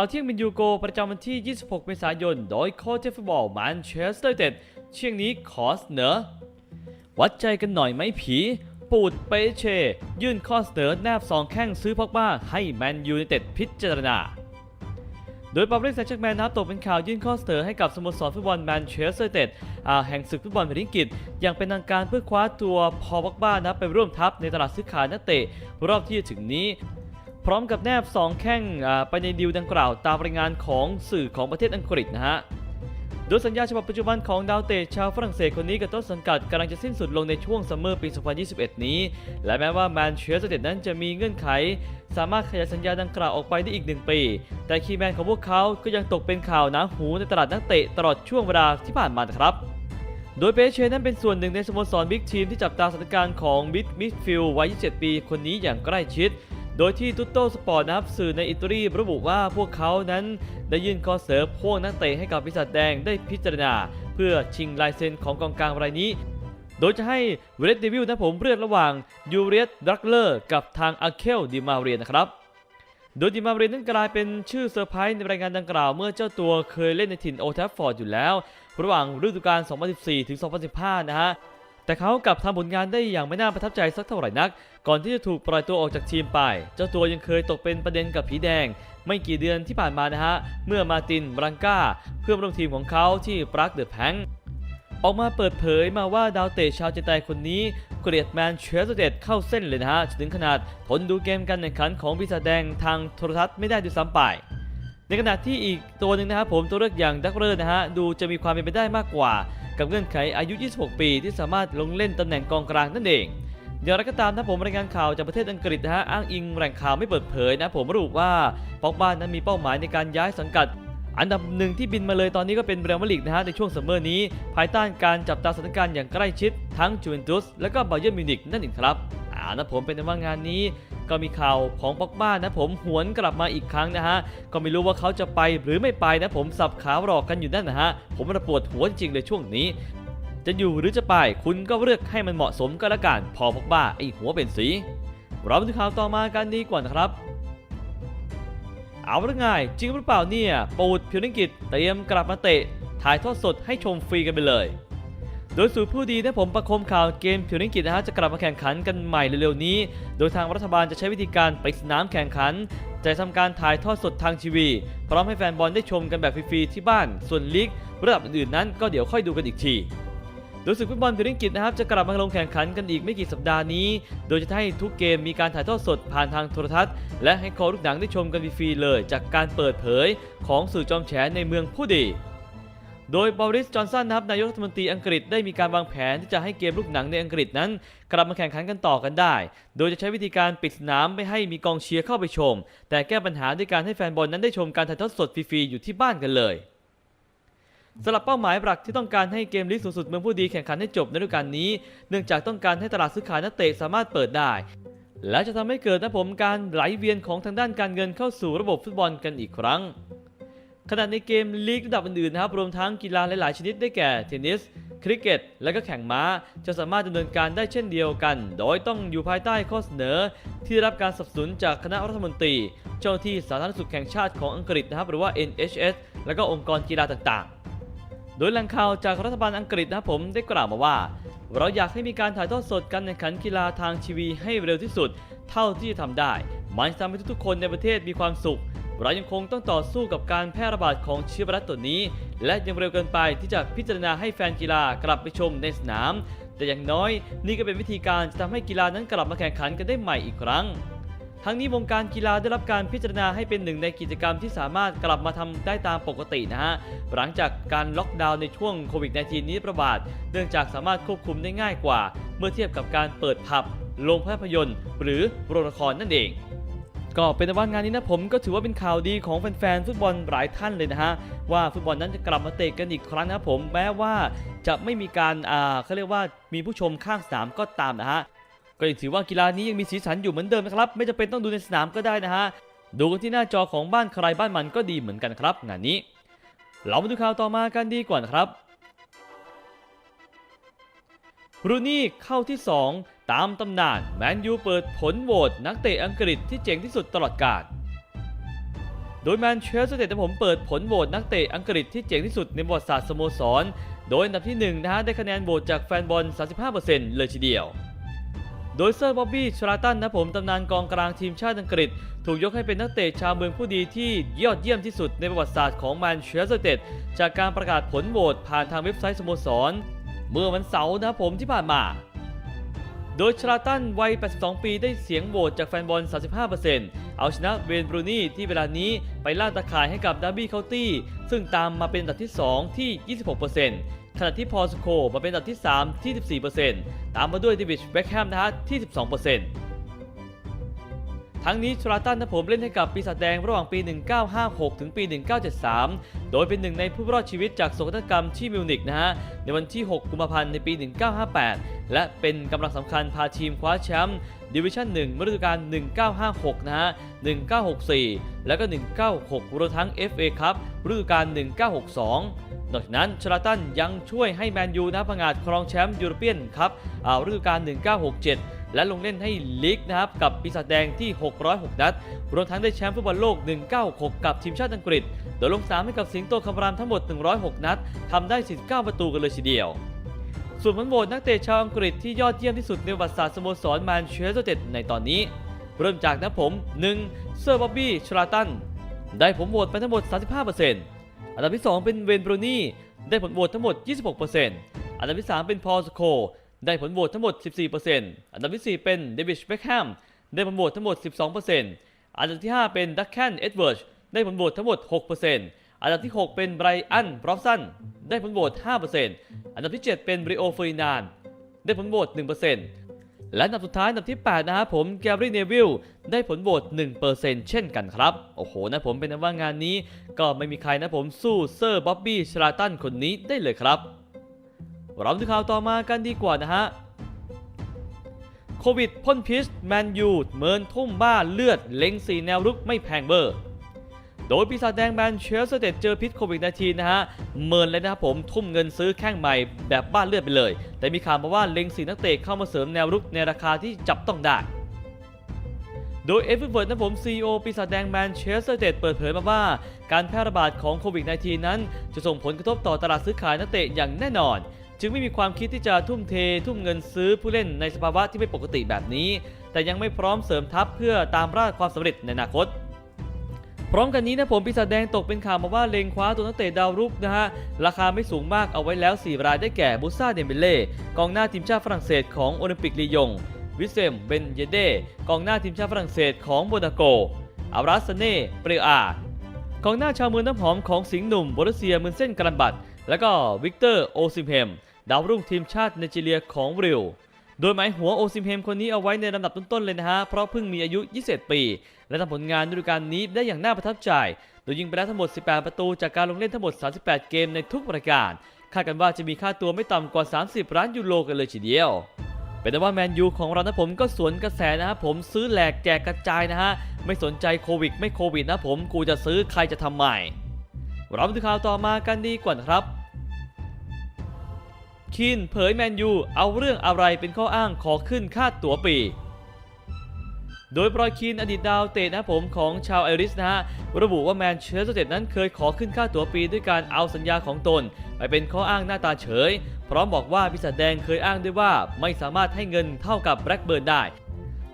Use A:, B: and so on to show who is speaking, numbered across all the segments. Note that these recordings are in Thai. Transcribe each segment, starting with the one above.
A: ข่าวเที่ยงเป็นยูโกประจำวันที่ 26 เมษายน โดยโค้ชฟุตบอลแมนเชสเตอร์เต็ดเชียงนี้ขอเสนอ วัดใจกันหน่อยไหมผี ปูดเปเช ยื่นข้อเสนอแนบสองแข้งซื้อพอกบ้าให้แมนยูไนเต็ดพิจารณา โดยปารีสแซงชร์กแมนนะครับตกเป็นข่าวยื่นข้อเสนอให้กับสโมสรฟุตบอลแมนเชสเตอร์เต็ดแห่งศึกฟุตบอลแผ่นดินอังกฤษ อย่างเป็นทางการเพื่อคว้าตัวพอบ็อกบ้านะไปร่วมทัพในตลาดซื้อขายนักเตะรอบที่จะถึงนี้ พร้อมกับแนบ 2 แข้งไปในดีลดังกล่าวตามรายงานของสื่อของประเทศอังกฤษนะฮะ โดยสัญญาฉบับปัจจุบันของดาวเตะชาวฝรั่งเศสคนนี้กับต้นสังกัดกำลังจะสิ้นสุดลงในช่วงซัมเมอร์ปี 2021 นี้ และแม้ว่าแมนเชสเตอร์ยูไนเต็ดนั้นจะมีเงื่อนไข สามารถขยายสัญญาดังกล่าวออกไปได้อีก 1 ปี แต่คีย์แมนของพวกเขาก็ยังตกเป็นข่าวหนาหูในตลาดนักเตะตลอดช่วงเวลาที่ผ่านมาครับโดยเปเช่นั้นเป็นส่วนหนึ่งในสโมสรบิ๊กทีมที่จับตาสถานการณ์ของมิดมิดฟิลด์วัย 27 ปี คนนี้อย่างใกล้ชิด โดยที่ตุตโตสปอร์ตนะครับสื่อในอิตาลีระบุว่าพวกเขานั้นได้ยื่นข้อเสนอพวกนักเตะให้กับปีศาจแดงได้พิจารณา เพื่อชิงลายเซ็นของกองกลางรายนี้ โดยจะให้เวเลตเดวิลนะผมเลือกระหว่างยูเรียสดักเลอร์กับทางอาเคลดิมาเรียนะครับโดยดิมาเรียนนั้นกลายเป็นชื่อเซอร์ไพรส์ในรายงานดังกล่าวเมื่อเจ้าตัวเคยเล่นในถิ่นโอทัฟฟอร์ดอยู่แล้ว ระหว่างฤดูกาล 2014 ถึง 2015 นะฮะ แต่เขากลับทำผลงานได้อย่างไม่น่าประทับใจสักเท่าไหร่นัก ก่อนที่จะถูกปล่อยตัวออกจากทีมไป เจ้าตัวยังเคยตกเป็นประเด็นกับผีแดง ไม่กี่เดือนที่ผ่านมานะฮะ เมื่อมาตินบรังกาเพื่อนร่วมทีมของเขาที่ปรักเดอะแพงออกมาเปิดเผยมาว่าดาวเตะชาวเจนไตคนนี้ เกลียดแมนเชสเตอร์เต็ดเข้าเส้นเลยนะฮะ ถึงขนาดทนดูเกมการแข่งขันของปีศาจแดงทางโทรทัศน์ไม่ได้ด้วยซ้ำไป ในขณะที่อีกตัวหนึ่งนะครับผมตัวเลือกอย่างดักเรอร์นะฮะดูจะมีความเป็นไปได้มากกว่า กับเงื่อนไขอายุ 26 ปีที่สามารถลงเล่นตำแหน่งกองกลางนั่นเองอย่างไรก็ตามนะผมรายงานข่าวจากประเทศอังกฤษนะฮะอ้างอิงแหล่งข่าวไม่เปิดเผยนะผมระบุว่าปอกบ้านนั้นมีเป้าหมายในการย้ายสังกัด อันดับหนึ่งที่บินมาเลยตอนนี้ก็เป็นเรอัลมาดริดนะฮะในช่วงซัมเมอร์นี้ ภายใต้การจับตาสถานการณ์อย่างใกล้ชิดทั้งจูเวนตุสและก็บาเยิร์นมิวนิกนั่นเองครับ อ่านะผมเป็นว่างานนี้ ก็มีข่าวของปอกบ้านนะผมหวนกลับมาอีกครั้งนะฮะก็ไม่รู้ว่าเขาจะไปหรือไม่ไปนะผมสับขาวรอกกันอยู่นั่นนะฮะผมระปวดหัวจริงเลยช่วงนี้จะอยู่หรือจะไป คุณก็เลือกให้มันเหมาะสมก็แล้วกันพอพกบ้าไอหัวเป็นสี เราไปดูข่าวต่อมากันดีกว่านะครับ เอาเรื่องง่ายจริงหรือเปล่าเนี่ย ปูดพิวนิกิจเตรียมกลับมาเตะ ถ่ายทอดสดให้ชมฟรีกันไปเลย โดยสูตรผู้ดีนะผมประคมข่าวเกมพิวนิกิจนะฮะจะกลับมาแข่งขันกันใหม่เร็วๆนี้ โดยทางรัฐบาลจะใช้วิธีการไปสนามแข่งขันจะทำการถ่ายทอดสดทางทีวีพร้อมให้แฟนบอลได้ชมกันแบบฟรีๆที่บ้าน ส่วนลีกระดับอื่นๆนั้นก็เดี๋ยวค่อยดูกันอีกทีโดยศึกฟุตบอลพิริงกิจนะครับจะกลับมาลงแข่งขันกันอีกไม่กี่สัปดาห์นี้ โดยจะให้ทุกเกมมีการถ่ายทอดสดผ่านทางโทรทัศน์ และให้คอลูกหนังได้ชมกันฟรีๆเลย จากการเปิดเผยของสื่อจอมแฉในเมืองผู้ดี โดยบริส จอนสันนะครับนายกรัฐมนตรีอังกฤษได้มีการวางแผนที่จะให้เกมลูกหนังในอังกฤษนั้น กลับมาแข่งขันกันต่อกันได้ โดยจะใช้วิธีการปิดสนามไม่ให้มีกองเชียร์เข้าไปชม แต่แก้ปัญหาด้วยการให้แฟนบอลนั้นได้ชมการถ่ายทอดสดฟรีๆอยู่ที่บ้านกันเลยสำหรับเป้าหมายหลักที่ต้องการให้เกมลีกสูงสุดเมืองผู้ดีแข่งขันให้จบในฤดูกาลนี้ เนื่องจากต้องการให้ตลาดซื้อขายนักเตะสามารถเปิดได้ และจะทำให้เกิดนะผมการไหลเวียนของทางด้านการเงินเข้าสู่ระบบฟุตบอลกันอีกครั้ง ขณะในเกมลีกระดับอื่นๆนะครับรวมทั้งกีฬาหลายๆชนิดได้แก่เทนนิสคริกเก็ต และก็แข่งม้า จะสามารถดำเนินการได้เช่นเดียวกัน โดยต้องอยู่ภายใต้ข้อเสนอ ที่ได้รับการสนับสนุนจากคณะรัฐมนตรี เจ้าหน้าที่สาธารณสุขแห่งชาติของอังกฤษนะครับหรือว่า NHS และก็องค์กรกีฬาต่างๆ โดยแหล่งข่าวจากรัฐบาลอังกฤษนะครับผมได้กล่าวมาว่า เราอยากให้มีการถ่ายทอดสดการแข่งขันกีฬาทางทีวีให้เร็วที่สุด เท่าที่จะทำได้ มันจะทำให้ทุกๆคนในประเทศมีความสุข เรายังคงต้องต่อสู้กับการแพร่ระบาดของเชื้อไวรัสตัวนี้ และยังเร็วเกินไปที่จะพิจารณาให้แฟนกีฬากลับไปชมในสนาม แต่อย่างน้อยนี่ก็เป็นวิธีการจะทำให้กีฬานั้นกลับมาแข่งขันกันได้ใหม่อีกครั้งทั้งนี้วงการกีฬาได้รับการพิจารณาให้เป็นหนึ่งในกิจกรรมที่สามารถกลับมาทำได้ตามปกตินะฮะ หลังจากการล็อกดาวน์ในช่วงโควิด -19 นี้ระบาด เนื่องจากสามารถควบคุมได้ง่ายกว่า เมื่อเทียบกับการเปิดผับ โรงภาพยนตร์ หรือโรงละครนั่นเอง ก็เป็นว่างานนี้นะผมก็ถือว่าเป็นข่าวดีของแฟนๆฟุตบอลหลายท่านเลยนะฮะว่าฟุตบอลนั้นจะกลับมาเตะกันอีกครั้งนะครับผมแม้ว่าจะไม่มีการอ่าเขาเรียกว่ามีผู้ชมข้างสนามก็ตามนะฮะก็ยังถือว่ากีฬานี้ยังมีสีสันอยู่เหมือนเดิมนะครับไม่จำเป็นต้องดูในสนามก็ได้นะฮะดูกันที่หน้าจอของบ้านใครบ้านมันก็ดีเหมือนกันครับ งานนี้ เรามาดูข่าวต่อมากันดีกว่านะครับรูนี่เข้าที่ 2 ตามตำนานแมนยูเปิดผลโหวตนักเตะอังกฤษที่เจ๋งที่สุดตลอดกาล โดยแมนเชสเตอร์ยูไนเต็ดผมเปิดผลโหวตนักเตะอังกฤษที่เจ๋งที่สุดในประวัติศาสตร์สโมสร โดยอันดับที่1นะฮะได้คะแนนโหวตจากแฟนบอล 35%เลยทีเดียว โดยเซอร์บ๊อบบี้ชลาตันนะผมตำนานกองกลางทีมชาติอังกฤษ ถูกยกให้เป็นนักเตะชาวเมืองผู้ดีที่ยอดเยี่ยมที่สุดในประวัติศาสตร์ของแมนเชสเตอร์ยูไนเต็ดจากการประกาศผลโหวตผ่านทางเว็บไซต์สโมสร เมื่อวันเสาร์นะผมที่ผ่านมา โดยชลาตันวัย 82 ปีได้เสียงโหวตจากแฟนบอล 35%เอาชนะเวนบรูนี่ที่เวลานี้ไปล่าตะข่ายให้กับดาร์บี้เคาน์ตี้ ซึ่งตามมาเป็นอันดับที่ 2 ที่ 26%ขณะที่พอสโคมาเป็นอันดับที่ 3 ที่ 14%ตามมาด้วยดิวิชเบคแฮมนะฮะที่ 12% ทั้งนี้ชลาตันนะผมเล่นให้กับปีศาจแดงระหว่างปี 1956 ถึงปี 1973 โดยเป็นหนึ่งในผู้รอดชีวิตจากโศกนาฏกรรมที่มิวนิกนะฮะ ในวันที่ 6 กุมภาพันธ์ในปี 1958 และเป็นกำลังสำคัญพาทีมคว้าแชมป์ดิวิชั่น1เมื่อฤดูกาล 1956 นะฮะ 1964 แล้วก็ 196 รวมทั้ง FA ครับฤดูกาล 1962นอกจากนั้นชลาตันยังช่วยให้แมนยูนะผงาดครองแชมป์ยูโรเปียนครับอ่าฤดูกาล 1967 และลงเล่นให้ลีกนะครับกับปีศาจแดงที่ 606 นัด รวมทั้งได้แชมป์ฟุตบอลโลก 196 กับทีมชาติอังกฤษ โดยลงสนามให้กับสิงโตคำรามทั้งหมด 106 นัดทำได้49ประตูกันเลยทีเดียวส่วนผลโหวตนักเตะชาวอังกฤษที่ยอดเยี่ยมที่สุดในประวัติศาสตร์สโมสรแมนเชสเตอร์ยูไนเต็ดในตอนนี้ เริ่มจากนะผม 1. เซอร์บ๊อบบี้ชลาตัน ได้ผลโหวตไปทั้งหมด 35%อันดับที่ 2 เป็นเวนบรูนี่ ได้ผลโหวตทั้งหมด 26%อันดับที่ 3 เป็นพอลสโค ได้ผลโหวตทั้งหมด 14%อันดับที่ 4 เป็นเดวิดเบคแฮมได้ผลโหวตทั้งหมด 12%อันดับที่ 5 เป็นดักแคนเอ็ดเวิร์ดได้ผลโหวตทั้งหมด 6%อันดับที่ 6 เป็นไบรอันบรอฟสันได้ผลโหวต 5%อันดับที่ 7 เป็นบริโอเฟอร์ดินานได้ผลโหวต 1%และอันดับสุดท้ายอันดับที่ 8 นะครับผมแกรี่เนวิลได้ผลโหวต 1%เช่นกันครับ โอ้โหนะผมเป็นนว่างานนี้ ก็ไม่มีใครนะผมสู้เซอร์บ๊อบบี้ชลาตันคนนี้ได้เลยครับ เราดูข่าวต่อมากันดีกว่านะฮะโควิดพ่นพิษแมนยูเมินทุ่มบ้าเลือดเล็งสีแนวรุกไม่แพงเบอร์โดยปีศาจแดงแมนเชสเตอร์เต็ดเจอพิษโควิด -19 นะฮะ เมินเลยนะครับผมทุ่มเงินซื้อแข้งใหม่แบบบ้านเลือดไปเลย แต่มีข่าวมาว่าเล็งสีนักเตะเข้ามาเสริมแนวรุกในราคาที่จับต้องได้ โดยเอฟเวิร์ดนะผม CEO ปีศาจแดงแมนเชสเตอร์เต็ดเปิดเผยมาว่า การแพร่ระบาดของโควิด -19 นั้น จะส่งผลกระทบต่อตลาดซื้อขายนักเตะอย่างแน่นอน จึงไม่มีความคิดที่จะทุ่มเท ทุ่มเงินซื้อผู้เล่นในสภาวะที่ไม่ปกติแบบนี้ แต่ยังไม่พร้อมเสริมทัพเพื่อตามราความสำเร็จในอนาคต พร้อมกันนี้นะผมปีศาจแดงตกเป็นข่าวมาว่าเลงคว้าตัวนักเตะดาวรุ่งนะฮะ ราคาไม่สูงมากเอาไว้แล้ว 4 รายได้แก่บูซ่าเดมเบเล่กองหน้าทีมชาติฝรั่งเศสของโอลิมปิกลียง วิเซมเบนเยเดกองหน้าทีมชาติฝรั่งเศสของโมนาโกอาราสเน่เปรอากองหน้าชาวเมืองน้ำหอมของสิงห์หนุ่มบรุเซียมืนเส้นกรันบัตแล้วก็วิกเตอร์โอซิมเฮม ดาวรุ่งทีมชาติไนจีเรียของบริลโดยหมายหัวโอซิมเฮมคนนี้เอาไว้ในลำดับต้นๆเลยนะฮะ เพราะเพิ่งมีอายุ 21 ปี และทำผลงานฤดูกาลนี้ได้อย่างน่าประทับใจ โดยยิงไปแล้วทั้งหมด 18 ประตูจากการลงเล่นทั้งหมด 38 เกมในทุกปรายการ คาดกันว่าจะมีค่าตัวไม่ต่ำกว่า 30 ล้านยูโรกันเลยทีเดียว เป็นแต่ว่าแมนยูของเรานะผมก็สวนกระแสนะครับผมซื้อแหลกแจกกระจายนะฮะ ไม่สนใจโควิด ไม่โควิดนะผม กูจะซื้อใครจะทำใหม่เราไปดูข่าวต่อมากันดีกว่านะครับ คินเผยแมนยูเอาเรื่องอะไรเป็นข้ออ้างขอขึ้นค่าตั๋วปี โดยบรอยคินอดีตดาวเตะนะผมของชาวไอริสนะฮะ ระบุว่าแมนเชสเตอร์นเต็ดนั้นเคยขอขึ้นค่าตั๋วปีด้วยการเอาสัญญาของตน ไปเป็นข้ออ้างหน้าตาเฉย พร้อมบอกว่าพิศาจแดงเคยอ้างด้วยว่าไม่สามารถให้เงินเท่ากับแบล็กเบิร์นได้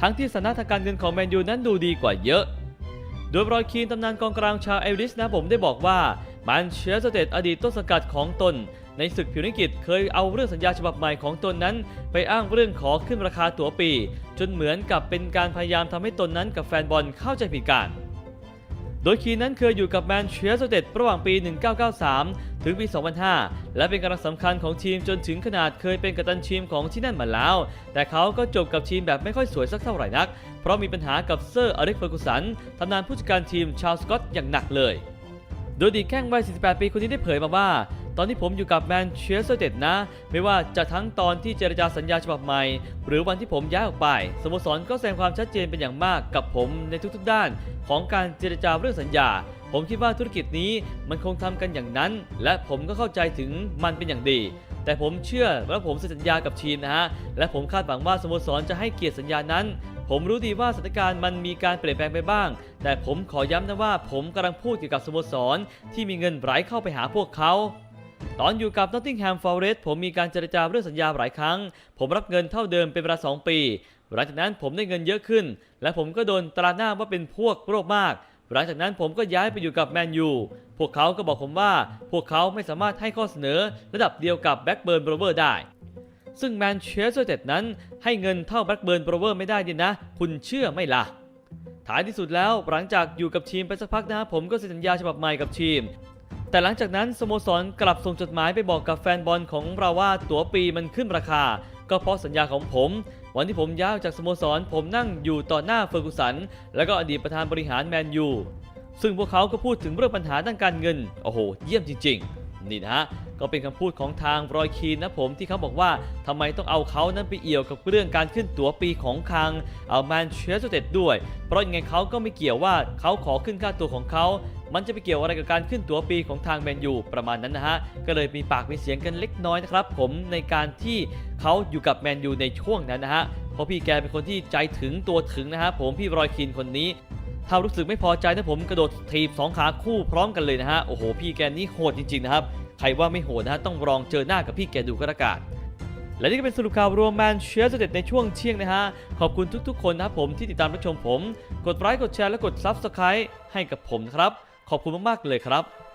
A: ทั้งที่สถานะทางการเงินของแมนยูนั้นดูดีกว่าเยอะโดยรอยคีนตำนานกองกลางชาวไอริสนะผมได้บอกว่าแมนเชสเตอร์ยูไนเต็ดอดีตต้นสังกัดของตน ในศึกผิวนิกิจเคยเอาเรื่องสัญญาฉบับใหม่ของตนนั้น ไปอ้างเรื่องขอขึ้นราคาตั๋วปี จนเหมือนกับเป็นการพยายามทำให้ตนนั้นกับแฟนบอลเข้าใจผิดกัน โดยคีนนั้นเคยอยู่กับแมนเชสเตอร์ยูไนเต็ดระหว่างปี 1993 ถึงปี 2005 และเป็นกำลังสำคัญของทีมจนถึงขนาดเคยเป็นกัปตันทีมของที่นั่นมาแล้ว แต่เขาก็จบกับทีมแบบไม่ค่อยสวยสักเท่าไหร่นัก เพราะมีปัญหากับเซอร์อเล็กเฟอร์กูสันตำนานผู้จัดการทีมชาร์ลส์สกอตอย่างหนักเลย โดยดีแข้งวัย 48 ปีคนนี้ได้เผยมาว่า ตอนที่ผมอยู่กับแมนเชสเตอร์เต็ดนะ ไม่ว่าจะทั้งตอนที่เจรจาสัญญาฉบับใหม่ หรือวันที่ผมย้ายออกไปสโมสรก็แสดงความชัดเจนเป็นอย่างมากกับผมในทุกๆด้าน ของการเจรจาเรื่องสัญญา ผมคิดว่าธุรกิจนี้มันคงทำกันอย่างนั้น และผมก็เข้าใจถึงมันเป็นอย่างดี แต่ผมเชื่อว่าผมเซ็นสัญญากับทีมนะฮะและผมคาดหวังว่าสโมสรจะให้เกียรติสัญญานั้นผผมรู้ดีว่าสถานการณ์มันมีการเปลี่ยนแปลงไปบ้าง แต่ผมขอย้ำนะว่าผมกำลังพูดเกี่ยวกับสโมสรที่มีเงินไหลเข้าไปหาพวกเขา ตอนอยู่กับ Nottingham Forest ผมมีการเจรจาเรื่องสัญญาหลายครั้ง ผมรับเงินเท่าเดิมเป็นเวลา2ปี หลังจากนั้นผมได้เงินเยอะขึ้น และผมก็โดนตราหน้าว่าเป็นพวกโรคมาก หลังจากนั้นผมก็ย้ายไปอยู่กับแมนยู พวกเขาก็บอกผมว่า พวกเขาไม่สามารถให้ข้อเสนอระดับเดียวกับแบ็กเบิร์นโรเวอร์ได้ ซึ่งแมนเชสเตอร์เต็ดนั้นให้เงินเท่าแบ็กเบิร์นโรเวอร์ไม่ได้ดินะ คุณเชื่อไม่ล่ะท้ายที่สุดแล้วหลังจากอยู่กับทีมไปสักพักนะผมก็เซ็นสัญญาฉบับใหม่กับทีม แต่หลังจากนั้นสโมสรกลับส่งจดหมายไปบอกกับแฟนบอลของเราว่าตั๋วปีมันขึ้นราคา ก็เพราะสัญญาของผม วันที่ผมย้ายออกจากสโมสร ผมนั่งอยู่ต่อหน้าเฟอร์กูสัน และก็อดีตประธานบริหารแมนยูซึ่งพวกเขาก็พูดถึงเรื่องปัญหาด้านการเงิน โอ้โห เยี่ยมจริง ๆ นี่นะฮะ ก็เป็นคำพูดของทางรอยคีนนะผมที่เขาบอกว่าทำไมต้องเอาเขานั้นไปเอี่ยวกับเรื่องการขึ้นตั๋วปีของคางเอาแมนเชสเตอร์ยูไนเต็ดด้วย เพราะยังไงเขาก็ไม่เกี่ยวว่าเขาขอขึ้นค่าตัวของเขา มันจะไปเกี่ยวอะไรกับการขึ้นตั๋วปีของทางแมนยูประมาณนั้นนะฮะ ก็เลยมีปากมีเสียงกันเล็กน้อยนะครับผมในการที่เขาอยู่กับแมนยูในช่วงนั้นนะฮะ เพราะพี่แกเป็นคนที่ใจถึงตัวถึงนะฮะผมพี่รอยคีนคนนี้ถ้ารู้สึกไม่พอใจนะผมกระโดดถีบสองขาคู่พร้อมกันเลยนะฮะ โอ้โห พี่แกนี่โหดจริงๆนะครับ ใครว่าไม่โหดนะฮะต้องลองเจอหน้ากับพี่แกดูก็แล้วกันและนี่ก็เป็นสรุปข่าวรวมแมนเชสเตอร์ยูไนในช่วงเที่ยงนะฮะ ขอบคุณทุกๆคนนะครับผมที่ติดตามรับชมผม กดไลค์กดแชร์และกด Subscribe ให้กับผมนะครับ ขอบคุณมากๆเลยครับ